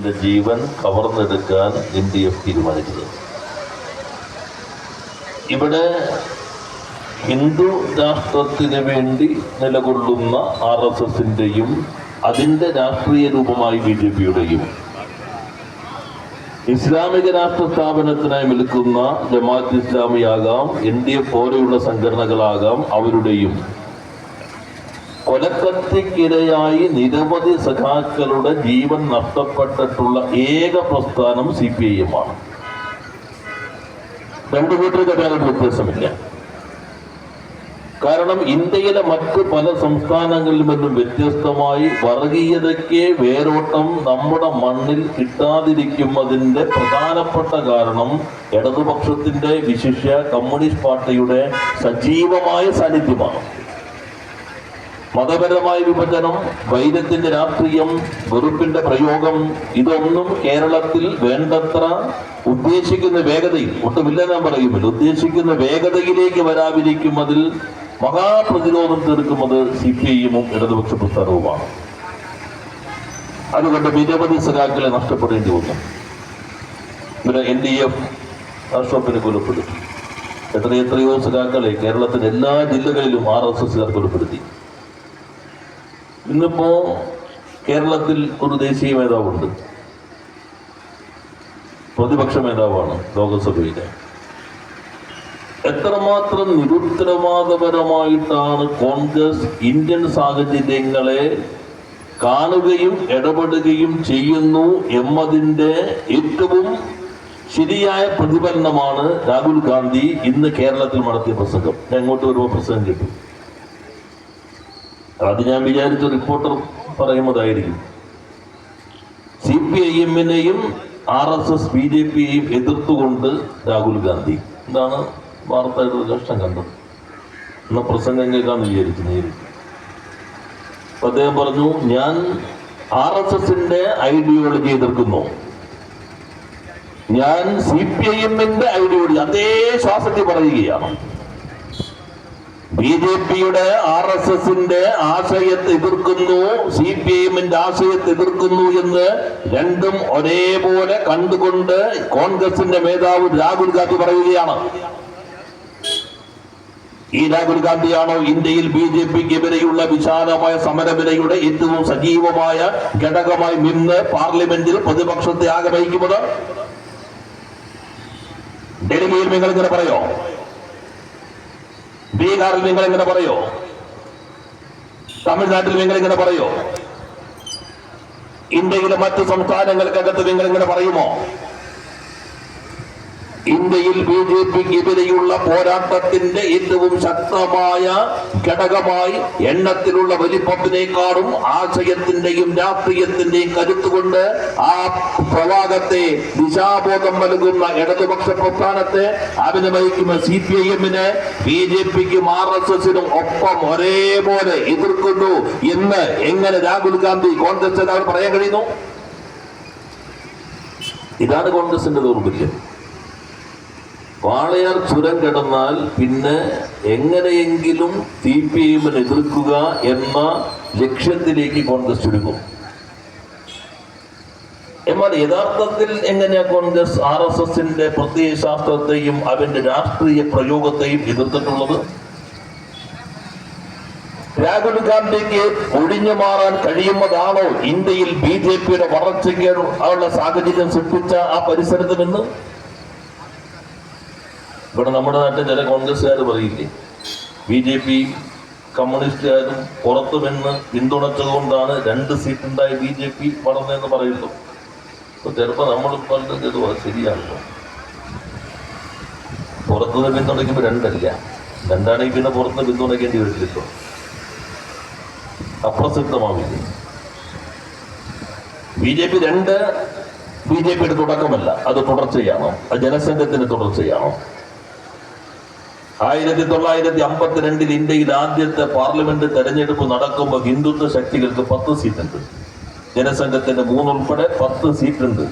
ഇതിന്റെ ജീവൻ കവർന്നെടുക്കാൻ എൻ ഡി എഫ് തീരുമാനിച്ചത്. ഇവിടെ ഹിന്ദു രാഷ്ട്രത്തിന് വേണ്ടി നിലകൊള്ളുന്ന ആർ എസ് എസിന്റെയും അതിന്റെ രാഷ്ട്രീയ രൂപമായി ബി ജെ പിയുടെയും ഇസ്ലാമിക രാഷ്ട്ര സ്ഥാപനത്തിനായി നിൽക്കുന്ന ജമാഅത്ത് ഇസ്ലാമിയാകാം എൻ ഡി എഫ് പോലെയുള്ള സംഘടനകളാകാം അവരുടെയും കൊലക്കത്തിക്കിരയായി നിരവധി സഖാക്കളുടെ ജീവൻ നഷ്ടപ്പെട്ടിട്ടുള്ള ഏക പ്രസ്ഥാനം സി പി ഐ എം ആണ് രണ്ടു കൂട്ടർക്ക് അതിനകത്ത് വ്യത്യാസമില്ല. കാരണം ഇന്ത്യയിലെ മറ്റ് പല സംസ്ഥാനങ്ങളിൽ നിന്നും വ്യത്യസ്തമായി വർഗീയതയ്ക്ക് വേരോട്ടം നമ്മുടെ മണ്ണിൽ കിട്ടാതിരിക്കുന്നതിന്റെ പ്രധാനപ്പെട്ട കാരണം ഇടതുപക്ഷത്തിന്റെ വിശിഷ്യ കമ്മ്യൂണിസ്റ്റ് പാർട്ടിയുടെ സജീവമായ സാന്നിധ്യമാണ്. മതപരമായ വിഭജനം വൈരത്തിന്റെ രാഷ്ട്രീയം വെറുപ്പിന്റെ പ്രയോഗം ഇതൊന്നും കേരളത്തിൽ വേണ്ടത്ര ഉദ്ദേശിക്കുന്ന വേഗതയിൽ ഒട്ടുമില്ല ഞാൻ പറയുമില്ല ഉദ്ദേശിക്കുന്ന വേഗതയിലേക്ക് വരാതിരിക്കുന്നതിൽ മഹാപ്രതിരോധം തീർക്കുന്നത് സി പി ഐഎമ്മും ഇടതുപക്ഷ പുസ്തകവുമാണ്. അതുകൊണ്ട് നിരവധി സഖാക്കളെ നഷ്ടപ്പെടേണ്ടി വന്നു. പിന്നെ എൻ ഡി എഫ് രാഷ്ട്രപ്പിനെ കൊലപ്പെടുത്തി. എത്രയെത്രയോ സഖാക്കളെ കേരളത്തിലെ എല്ലാ ജില്ലകളിലും ആർ എസ് എസ്സുകാർ കൊലപ്പെടുത്തി. ഇന്നിപ്പോ കേരളത്തിൽ ഒരു ദേശീയ നേതാവുണ്ട് പ്രതിപക്ഷ നേതാവാണ് ലോകസഭയിലെ. എത്രമാത്രം നിരുത്തരവാദപരമായിട്ടാണ് കോൺഗ്രസ് ഇന്ത്യൻ സാഹചര്യങ്ങളെ കാണുകയും ഇടപെടുകയും ചെയ്യുന്നു എന്നതിന്റെ ഏറ്റവും ശരിയായ പ്രതിഫലനമാണ് രാഹുൽ ഗാന്ധി ഇന്ന് കേരളത്തിൽ നടത്തിയ പ്രസംഗം. ഞാൻ വരുമ്പോൾ പ്രസംഗം കിട്ടും. അത് ഞാൻ വിചാരിച്ച റിപ്പോർട്ടർ പറയുന്നതായിരിക്കും. C P I എമ്മിനെയും R S S B J പിയെയും എതിർത്തുകൊണ്ട് രാഹുൽ ഗാന്ധി. എന്താണ് വാർത്തയുടെ ഒരു കഷ്ടം കണ്ടത്? എന്ന പ്രസംഗം കേൾക്കാന്ന് വിചാരിച്ചു അദ്ദേഹം പറഞ്ഞു ഞാൻ ആർ എസ് എസിന്റെ ഐഡിയോളജി എതിർക്കുന്നു. ഞാൻ സി പി ഐ എമ്മിന്റെ ഐഡിയോളജി അതേ ശ്വാസത്തിൽ പറയുകയാണ്. ബി ജെ പിയുടെ ആർ എസ് എസിന്റെ ആശയത്തെ എതിർക്കുന്നു സി പി എമ്മിന്റെ ആശയത്തെ എതിർക്കുന്നു എന്ന് രണ്ടും ഒരേപോലെ കണ്ടുകൊണ്ട് കോൺഗ്രസിന്റെ മേധാവ് രാഹുൽ ഗാന്ധി പറയുകയാണ്. ഈ രാഹുൽ ഗാന്ധിയാണോ ഇന്ത്യയിൽ ബി ജെ പിക്ക് എതിരെയുള്ള വിശാലമായ സമരവിലയുടെ ഏറ്റവും സജീവമായ ഘടകമായി നിന്ന് പാർലമെന്റിൽ പ്രതിപക്ഷത്തെ ആഗ്രഹിക്കുന്നത്? ഡൽഹിയിൽ നിങ്ങൾ ഇങ്ങനെ പറയോ? ബീഹാറിൽ നിങ്ങൾ ഇങ്ങനെ പറയോ? തമിഴ്നാട്ടിൽ നിങ്ങൾ ഇങ്ങനെ പറയോ? ഇന്ത്യയിലെ മറ്റു സംസ്ഥാനങ്ങൾക്കകത്ത് നിങ്ങൾ ഇങ്ങനെ പറയുമോ? ഇന്ത്യയിൽ ബി ജെ പിക്ക് എതിരെയുള്ള പോരാട്ടത്തിന്റെ ഏറ്റവും ശക്തമായ ഘടകമായി എണ്ണത്തിലുള്ള വലിപ്പത്തിനേക്കാളും ആശയത്തിന്റെയും രാഷ്ട്രീയത്തിന്റെയും കരുത്തുകൊണ്ട് ആ പ്രവാഹത്തെ ദിശാബോധം നൽകുന്ന ഇടതുപക്ഷ പ്രസ്ഥാനത്തെ അഭിനയിക്കുന്ന സി പി ഐ എമ്മിന് ബി ജെ പിക്കും ആർ എസ് എസിനും ഒപ്പം ഒരേപോലെ എതിർക്കുന്നു എന്ന് എങ്ങനെ രാഹുൽ ഗാന്ധി കോൺഗ്രസ് നേതാവ് പറയാൻ കഴിയുന്നു? ഇതാണ് കോൺഗ്രസിന്റെ ദൗർബല്യം. വാളയാർ ചുരം കിടന്നാൽ പിന്നെ എങ്ങനെയെങ്കിലും സി പി എമ്മിന് എതിർക്കുക എന്ന ലക്ഷ്യത്തിലേക്ക് കോൺഗ്രസ് ചുരുങ്ങും. എന്നാൽ യഥാർത്ഥത്തിൽ എങ്ങനെയാ കോൺഗ്രസ് ആർ എസ് എസിന്റെ പ്രത്യയശാസ്ത്രത്തെയും അവന്റെ രാഷ്ട്രീയ പ്രയോഗത്തെയും എതിർത്തിട്ടുള്ളത്? രാഹുൽ ഗാന്ധിക്ക് ഒഴിഞ്ഞു മാറാൻ കഴിയുന്നതാണോ ഇന്ത്യയിൽ ബി ജെ പിയുടെ വളർച്ചയ്ക്ക് ഉള്ള സാഹചര്യം സൃഷ്ടിച്ച ആ പരിസരത്ത് നിന്ന്? ഇവിടെ നമ്മുടെ നാട്ടിൽ ചില കോൺഗ്രസ്സുകാർ പറയില്ലേ? ബി ജെ പി കമ്മ്യൂണിസ്റ്റുകാരും പുറത്തു നിന്ന് പിന്തുണച്ചതുകൊണ്ടാണ് രണ്ട് സീറ്റുണ്ടായി ബി ജെ പി വളർന്നതെന്ന് പറയുന്നു. അപ്പൊ ചിലപ്പോൾ നമ്മൾ പറഞ്ഞത് ഇത് ശരിയാണല്ലോ. പുറത്തുനിന്ന് പിന്തുണയ്ക്കുമ്പോൾ രണ്ടല്ല. രണ്ടാണെങ്കിൽ പിന്നെ പുറത്തുനിന്ന് പിന്തുണയ്ക്കേണ്ടി വരില്ലല്ലോ. അപ്രസക്തമാവില്ല ബി ജെ പി രണ്ട് ബി ജെ പിയുടെ തുടക്കമല്ല. അത് തുടർച്ചയാണോ? അത് ജനസംഘത്തിന്റെ തുടർച്ചയാണോ? ആയിരത്തി തൊള്ളായിരത്തി അമ്പത്തിരണ്ടിൽ ഇന്ത്യയിൽ ആദ്യത്തെ പാർലമെന്റ് തെരഞ്ഞെടുപ്പ് നടക്കുമ്പോൾ ഹിന്ദുത്വ ശക്തികൾക്ക് പത്ത് സീറ്റുണ്ട്. ജനസംഘത്തിന്റെ മൂന്നുൾപ്പെടെ പത്ത് സീറ്റുണ്ട്.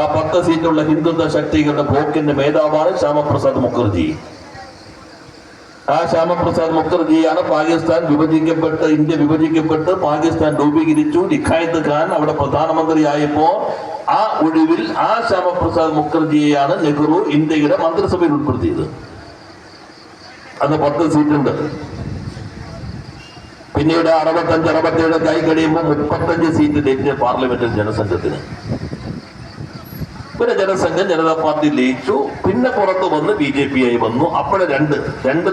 ആ പത്ത് സീറ്റുള്ള ഹിന്ദുത്വ ശക്തികളുടെ ബ്ലോക്കിന്റെ മേധാവാണ് ശ്യാമപ്രസാദ് മുഖർജി. ആ ശ്യാമപ്രസാദ് മുഖർജിയാണ് പാകിസ്ഥാൻ വിഭജിക്കപ്പെട്ട് ഇന്ത്യ വിഭജിക്കപ്പെട്ട് പാകിസ്ഥാൻ രൂപീകരിച്ചു. ഇഖായത്ത് ഖാൻ അവിടെ പ്രധാനമന്ത്രിയായപ്പോ ആ ഒഴിവിൽ ആ ശ്യാമപ്രസാദ് മുഖർജിയെയാണ് നെഹ്റു ഇന്ത്യയുടെ മന്ത്രിസഭയിൽ ഉൾപ്പെടുത്തിയത്. അന്ന് പത്ത് സീറ്റുണ്ട്. പിന്നീട് അറുപത്തഞ്ച് അറുപത്തേഴ് കൈ കഴിയുമ്പോൾ മുപ്പത്തഞ്ച് സീറ്റ് ഇന്ത്യ പാർലമെന്റിൽ ജനസംഘത്തിന്. പിന്നെ ജനസംഘം ജനതാ പാർട്ടി ലയിച്ചു. പിന്നെ പുറത്ത് വന്ന് ബി ജെ പി ആയി വന്നു. അപ്പോഴെ രണ്ട് രണ്ട്